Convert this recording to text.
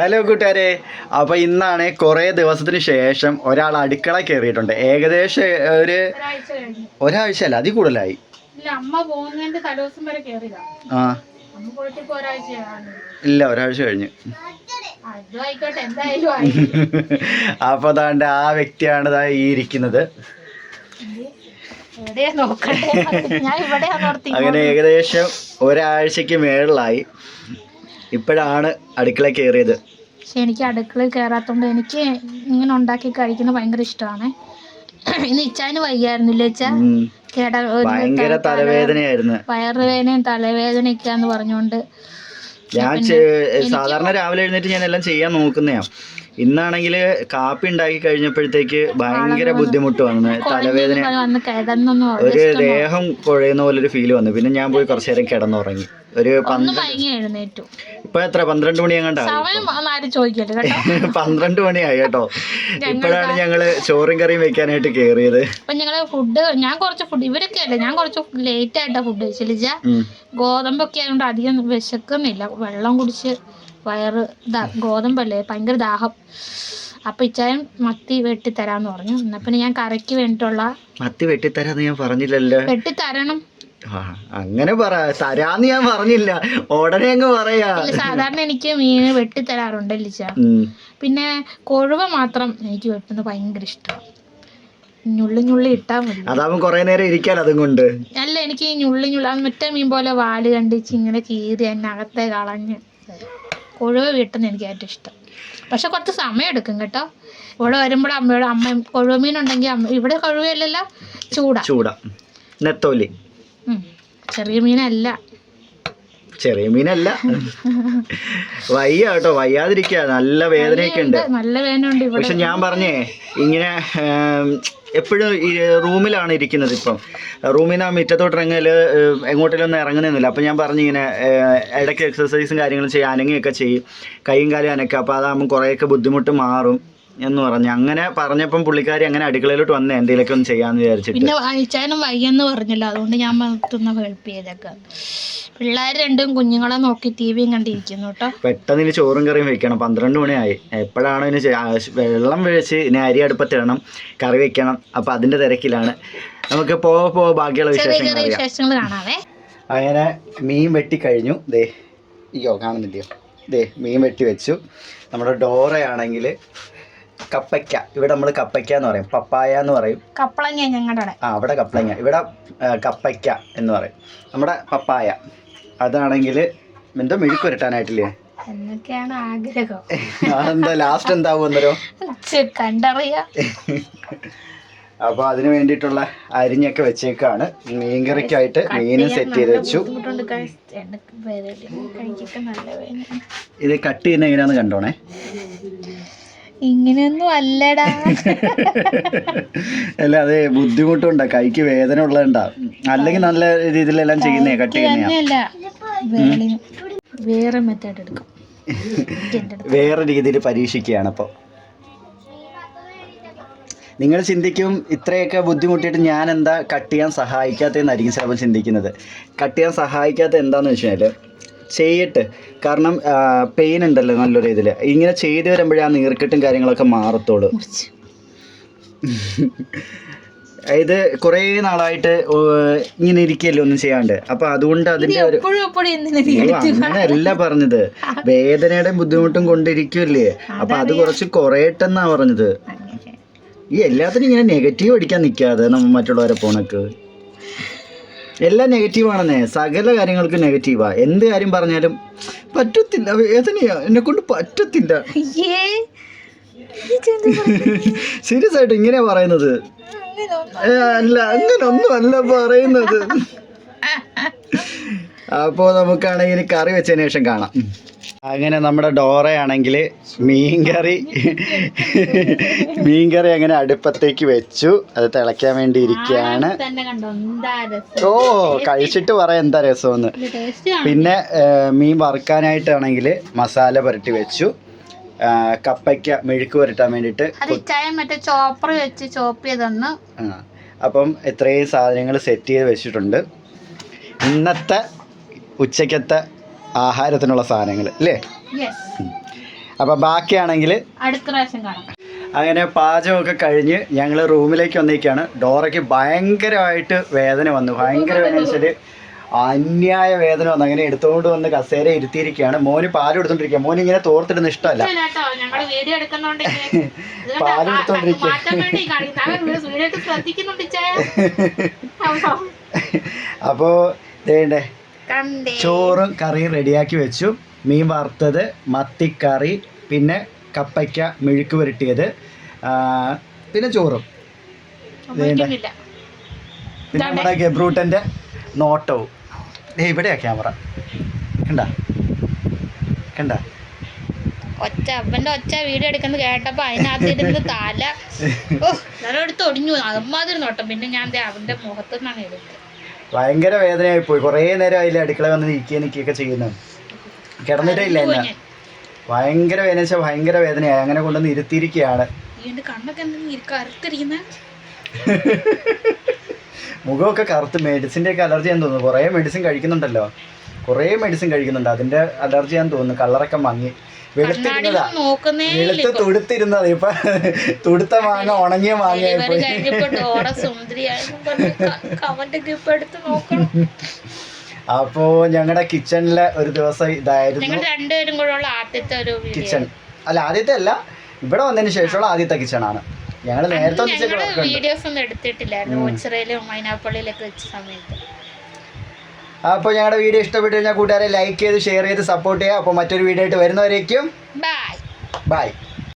Hello കൂട്ടുകാരെ. അപ്പോൾ ഇന്നാണ് കുറേ ദിവസത്തിന് ശേഷം ഒരാൾ അടുക്കള കയറിയിട്ടുണ്ട്. ഏകദേശം ഒരു ഒരാഴ്ച അല്ല അതി കൂടുതലായി. ആ. ഇല്ല ഒരാഴ്ച കഴിഞ്ഞു. അപ്പോൾ അതാണ്ട് ആ വ്യക്തിയാണ് ഈ ഇരിക്കുന്നത്. അങ്ങനെ ഏകദേശം ഒരാഴ്ചക്ക് മേളിലായി. ഇപ്പോഴാണ് അടുക്കള കയറിയത്. പക്ഷെ എനിക്ക് അടുക്കള കയറാത്തോണ്ട് എനിക്ക് ഇങ്ങനെ ഉണ്ടാക്കി കഴിക്കുന്നത് ഭയങ്കര ഇഷ്ടമാണ്. ഇന്ന് ഇച്ചാന് വയ്യായിരുന്നില്ല ഇച്ച. കേട ഭയങ്കര തലവേദനയായിരുന്നു. വയറുവേദനയും തലവേദനയൊക്കെയാന്ന് പറഞ്ഞുകൊണ്ട് ഞാൻ സാധാരണ രാവിലെ എഴുന്നേറ്റ് ഞാൻ എല്ലാം ചെയ്യാൻ നോക്കുന്നയാ. ഇന്നാണെങ്കിൽ കാപ്പി ഉണ്ടാക്കി കഴിഞ്ഞപ്പോഴത്തേക്ക് ഭയങ്കര ബുദ്ധിമുട്ട് വന്ന് തലവേദന ഒരു ദേഹം കുഴയുന്ന പോലെ ഒരു ഫീൽ വന്നു. പിന്നെ ഞാൻ പോയി കുറച്ചു നേരം കിടന്നുറങ്ങി. ഒരു പന്ത്രണ്ട് ഇപ്പൊ എത്ര? പന്ത്രണ്ട് മണി കേട്ടോ? പന്ത്രണ്ട് മണിയായി കേട്ടോ. ഇപ്പോഴാണ് ഞങ്ങൾ ചോറും കറിയും വെക്കാനായിട്ട് കേറിയത്. അപ്പൊ ഞങ്ങൾ ഫുഡ് ഞാൻ കുറച്ച് ഫുഡ് ഇവരൊക്കെ അല്ലേ ഞാൻ കുറച്ച് ലേറ്റ് ആയിട്ടാ ഫുഡ് കഴിച്ചില്ല. ഗോതമ്പൊക്കെ ആയതുകൊണ്ട് അധികം വിശക്കുന്നില്ല. വെള്ളം കുടിച്ച് വയറ് ഇതാ ഗോതമ്പല്ലേ ഭയങ്കര ദാഹം. അപ്പൊ ഇച്ചായൻ മത്തി വെട്ടിത്തരാന്ന് പറഞ്ഞു. എന്നാ പിന്നെ ഞാൻ കറിക്ക് വേണ്ടിട്ടുള്ള മത്തി വെട്ടിത്തരാന്ന് ഞാൻ പറഞ്ഞില്ലല്ലോ. വെട്ടിത്തരണം. അങ്ങനെ പറ. തരാന്ന് ഞാൻ പറഞ്ഞില്ല. ഉടനെ അങ്ങ് പറയാ. സാധാരണ എനിക്ക് മീൻ വെട്ടിത്തരാറുണ്ട് ലിച്ച പിന്നെ കൊഴുവ മാത്രം എനിക്ക് വെട്ടുന്നത് ഭയങ്കര ഇഷ്ടമാണ് ഞുള്ളി ഞുള്ളി ഇട്ടാ മതി. അതാവും കൊറേ നേരം ഇരിക്കാൻ അതും കൊണ്ട്. അല്ല എനിക്ക് ഞുള്ളി ഞുള്ളി മറ്റേ മീൻ പോലെ വാൽ കണ്ടിച്ച് ഇങ്ങനെ കീറി എന്നെ അകത്തെ കളഞ്ഞ്. കൊഴുവ വീട്ടുന്ന എനിക്ക് ഏറ്റവും ഇഷ്ടം. പക്ഷെ കുറച്ച് സമയം എടുക്കും കേട്ടോ. ഇവിടെ വരുമ്പോൾ അമ്മയോട് അമ്മ കൊഴുവ മീൻ ഉണ്ടെങ്കിൽ അമ്മ ഇവിടെ കൊഴുവയല്ലല്ലോ ചൂടാ. ചൂടാ. നെത്തോലി. ചെറിയ മീനല്ല. ചെറിയ മീനല്ല. വയ്യ കേട്ടോ. വയ്യാതിരിക്കുക. നല്ല വേദനയൊക്കെ ഉണ്ട്. നല്ല വേദന ഉണ്ട് പക്ഷെ ഞാൻ പറഞ്ഞേ ഇങ്ങനെ എപ്പോഴും ഈ റൂമിലാണ് ഇരിക്കുന്നത് ഇപ്പം. റൂമിൽ നിന്ന് മുറ്റത്തോട്ട് ഇറങ്ങൽ എങ്ങോട്ടേലൊന്നും ഇറങ്ങുന്നില്ല അപ്പം ഞാൻ പറഞ്ഞു ഇങ്ങനെ ഇടയ്ക്ക് എക്സസൈസും കാര്യങ്ങളും ചെയ്യും അനങ്ങിയൊക്കെ ചെയ്യും. കൈയും കാലും അനക്കുക അപ്പോൾ അതാകുമ്പോൾ കുറേയൊക്കെ ബുദ്ധിമുട്ട് മാറും. എന്ന് പറഞ്ഞു. അങ്ങനെ പറഞ്ഞപ്പം പുള്ളിക്കാരി അങ്ങനെ അടുക്കളയിലോട്ട് വന്ന്. എന്തെങ്കിലുമൊക്കെ ഒന്ന് ചെയ്യാന്ന് വിചാരിച്ചിട്ട്. പിന്നെ വായിച്ചാനും വയ്യെന്ന് പറഞ്ഞല്ലോ. അതുകൊണ്ട് ഞാൻ മറത്തുന്ന ഹെൽപ്പ് ചെയ്തേക്കാം. പിള്ളേർ രണ്ടും കുഞ്ഞുങ്ങളെ നോക്കി ടി വിയും കണ്ടിരിക്കുന്നു കേട്ടോ. പെട്ടെന്ന് ഇനി ചോറും കറിയും വെക്കണം. പന്ത്രണ്ട് മണിയായി. എപ്പോഴാണ് ഇനി ചെ- വെള്ളം വെച്ച് ഇനി അരി അടുപ്പത്തിടണം കറി വെക്കണം. അപ്പം അതിന്റെ തിരക്കിലാണ്. നമുക്ക് പോ പോവ ബാക്കിയുള്ള ചെറിയ വിശേഷങ്ങൾ ചെറിയ അറിയാം. വിശേഷങ്ങൾ കാണാവേ. അങ്ങനെ മീൻ വെട്ടി കഴിഞ്ഞു. ദേ അയ്യോ കാണുന്നില്ലയോ? ദേ മീൻ വെട്ടി വെച്ചു. നമ്മുടെ ഡോറയാണെങ്കിൽ കപ്പയ്ക്ക. ഇവിടെ നമ്മൾ കപ്പയ്ക്ക എന്ന് പറയും. പപ്പായ എന്ന് പറയും. കപ്പളങ്ങ ഞങ്ങളുടെ ആ അവിടെ കപ്പളങ്ങ. ഇവിടെ കപ്പയ്ക്ക എന്ന് പറയും. നമ്മുടെ പപ്പായ. അതാണെങ്കിൽ എന്തോ മെഴുക്ക് വരട്ടാനായിട്ടില്ലേ എന്നൊക്കെയാണ് ആഗ്രഹം. അതെന്താ ലാസ്റ്റ് എന്താവും കണ്ടറിയാ. അപ്പോൾ അതിന് വേണ്ടിയിട്ടുള്ള അരിഞ്ഞൊക്കെ വെച്ചേക്കാണ്. മീൻകറിക്കായിട്ട് മീൻ സെറ്റ് ചെയ്ത് വെച്ചു. ഇത് കട്ട് ചെയ്യുന്ന എങ്ങനെയാന്ന് കണ്ടോണേ? ഇങ്ങനെയൊന്നും അല്ലടാ. അല്ല അതെ ബുദ്ധിമുട്ടുണ്ടാ. കൈക്ക് വേദന ഉള്ളതുണ്ടാ. അല്ലെങ്കിൽ നല്ല രീതിയിലെല്ലാം ചെയ്യുന്നേ കട്ട് തന്നെയല്ല വേറെ മെത്തേഡ് എടുക്കും. വേറെ രീതിയിൽ പരീക്ഷിക്കുകയാണ് അപ്പോൾ നിങ്ങൾ ചിന്തിക്കും ഇത്രയൊക്കെ ബുദ്ധിമുട്ടിയിട്ട് ഞാൻ എന്താ കട്ട് ചെയ്യാൻ സഹായിക്കാത്തതെന്നായിരിക്കും ചിലപ്പോൾ ചിന്തിക്കുന്നത്. കട്ട് ചെയ്യാൻ സഹായിക്കാത്ത എന്താണെന്ന് വെച്ച് കഴിഞ്ഞാൽ ചെയ്യട്ട്. കാരണം പെയിൻ ഉണ്ടല്ലോ നല്ലൊരു ഇതിൽ ഇങ്ങനെ ചെയ്ത് വരുമ്പോഴേ ആ നീർക്കെട്ടും കാര്യങ്ങളൊക്കെ മാറത്തുള്ളൂ. മുറിച്ച്. ഇത് കുറേ നാളായിട്ട് ഇങ്ങനെ ഇരിക്കല്ലോ ഒന്നും ചെയ്യാണ്ട്. അപ്പൊ അതുകൊണ്ട് അതിന്റെ ഒരു അങ്ങനെയല്ല പറഞ്ഞത്. വേദനയുടെ ബുദ്ധിമുട്ടും കൊണ്ടിരിക്കുമല്ലേ അപ്പൊ അത് കുറച്ച് കുറയട്ടെന്നാ പറഞ്ഞത്. ഈ എല്ലാത്തിനും ഇങ്ങനെ നെഗറ്റീവ് അടിക്കാൻ നിൽക്കാതെ നമ്മ മറ്റുള്ളവരെ പോണക്ക്. എല്ലാം നെഗറ്റീവ് ആണെന്നേ. സകല കാര്യങ്ങൾക്കും നെഗറ്റീവാ എന്ത് കാര്യം പറഞ്ഞാലും പറ്റത്തില്ല. വേദനയാ എന്നെ കൊണ്ട് പറ്റത്തില്ല സീരിയസ് ആയിട്ട് ഇങ്ങനെയാ പറയുന്നത്? അല്ല അങ്ങനെ ഒന്നും അല്ല പറയുന്നത്. അപ്പോൾ നമുക്കാണെങ്കിൽ കറി വെച്ചതിന് ശേഷം കാണാം. അങ്ങനെ നമ്മുടെ ഡോറയാണെങ്കിൽ മീൻകറി മീൻകറി അങ്ങനെ അടുപ്പത്തേക്ക് വെച്ചു. അത് തിളയ്ക്കാൻ വേണ്ടി ഇരിക്കുകയാണ്. ഓ കഴിച്ചിട്ട് പറയാം എന്താ രസമെന്ന്. പിന്നെ മീൻ വറുക്കാനായിട്ടാണെങ്കിൽ മസാല പുരട്ടി വെച്ചു. കപ്പയ്ക്ക മെഴുക്ക് പുരട്ടാൻ വേണ്ടിയിട്ട് മറ്റേ ചോപ്പർ വെച്ച് ചോപ്പ് ചെയ്തെന്ന്. തന്നു അപ്പം ഇത്രയും സാധനങ്ങൾ സെറ്റ് ചെയ്ത് വെച്ചിട്ടുണ്ട്. ഇന്നത്തെ ഉച്ചക്കത്തെ ആഹാരത്തിനുള്ള സാധനങ്ങൾ അല്ലേ? യെസ് അപ്പോൾ ബാക്കിയാണെങ്കിൽ അടുത്ത പ്രാവശ്യം കാണാം. അങ്ങനെ പാചകമൊക്കെ കഴിഞ്ഞ് ഞങ്ങൾ റൂമിലേക്ക് വന്നേക്കാണ് ഡോറയ്ക്ക് ഭയങ്കരമായിട്ട് വേദന വന്നു. ഭയങ്കര വേദന വെച്ചാൽ അന്യായ വേദന വന്നു. അങ്ങനെ എടുത്തുകൊണ്ട് വന്ന് കസേര ഇരുത്തിയിരിക്കുകയാണ്. മോന് പാൽ എടുത്തോണ്ടിരിക്കുക മോന് ഇങ്ങനെ തോർത്തിടുന്ന ഇഷ്ടമല്ല. ആ, എടുത്തോണ്ടിരിക്കുക. മാറ്റാൻ വേണ്ടി ചോറും കറിയും റെഡിയാക്കി വെച്ചു. മീൻ വറുത്തത് മത്തിക്കറി പിന്നെ കപ്പയ്ക്ക മെഴുക്ക് പുരട്ടിയത് പിന്നെ ചോറും. പിന്നെ നമ്മുടെ ഗബ്രൂട്ടന്റെ നോട്ടവും. ഇവിടെയാ ക്യാമറ. കണ്ട? കണ്ട? ഒച്ച അവന്റെ ഒച്ച വീഡിയോ എടുക്കുന്നത് കേട്ടപ്പോ അതിനകത്ത് ഇരുന്ന് തല. ഓ എടുത്ത് ഒടിഞ്ഞു അമ്മാതിരി നോട്ടം. പിന്നെ ഞാൻ അവന്റെ മുഖത്തു നിന്നാണ് എടുത്തത്. ഭയങ്കര വേദനയായി പോയി. കുറേ നേരം അതിൽ അടുക്കള വന്ന് നിൽക്കുക നിൽക്കുകയൊക്കെ ചെയ്യുന്നു. കിടന്നിട്ടില്ല എന്നെ. ഭയങ്കര വേദന വെച്ചാൽ ഭയങ്കര വേദനയായി. അങ്ങനെ കൊണ്ടുവന്ന് ഇരുത്തിയിരിക്കുകയാണ്. മുഖമൊക്കെ കറുത്ത്. മെഡിസിന്റെ ഒക്കെ അലർജി ആണെന്ന് തോന്നുന്നു. കുറേ മെഡിസിൻ കഴിക്കുന്നുണ്ടല്ലോ. കുറേ മെഡിസിൻ കഴിക്കുന്നുണ്ട്. അതിന്റെ അലർജി ആണെന്ന് തോന്നുന്നു. കളറൊക്കെ മങ്ങി. വെളുത്തിരുന്നതാ. നോക്കുന്നേ വെളുത്ത് തുടുത്തിരുന്നത്. ഇപ്പൊ തുടുത്ത മാങ്ങ ഉണങ്ങിയ മാങ്ങയായി ഡെലിവറി പോയി കഴിഞ്ഞപ്പോ ഡോറ സുന്ദരിയായെന്നും പറഞ്ഞ് കമന്റ് ഒക്കെ ഇപ്പൊ എടുത്ത് നോക്കണം. അപ്പോ ഞങ്ങളുടെ കിച്ചണിലെ ഒരു ദിവസം ഇതായിരുന്നു. രണ്ടുപേരും കൂടെ ഉള്ള ആദ്യത്തെ ഒരു കിച്ചൺ. അല്ല ആദ്യത്തെ അല്ല. ഇവിടെ വന്നതിന് ശേഷമുള്ള ആദ്യത്തെ കിച്ചണാണ്. ഞങ്ങൾ നേരത്തെ വീഡിയോസ് ഒന്നും എടുത്തിട്ടില്ലായിരുന്നു. ഓച്ചിറയിലും മൈനാപ്പള്ളിയിലൊക്കെ വെച്ച സമയത്ത്. അപ്പോൾ ഞങ്ങളുടെ വീഡിയോ ഇഷ്ടപ്പെട്ടു കഴിഞ്ഞാൽ കൂട്ടുകാരെ ലൈക്ക് ചെയ്ത് ഷെയർ ചെയ്ത് സപ്പോർട്ട് ചെയ്യുക. അപ്പോൾ മറ്റൊരു വീഡിയോ ആയിട്ട് വരുന്നവരേക്കും ബൈ ബൈ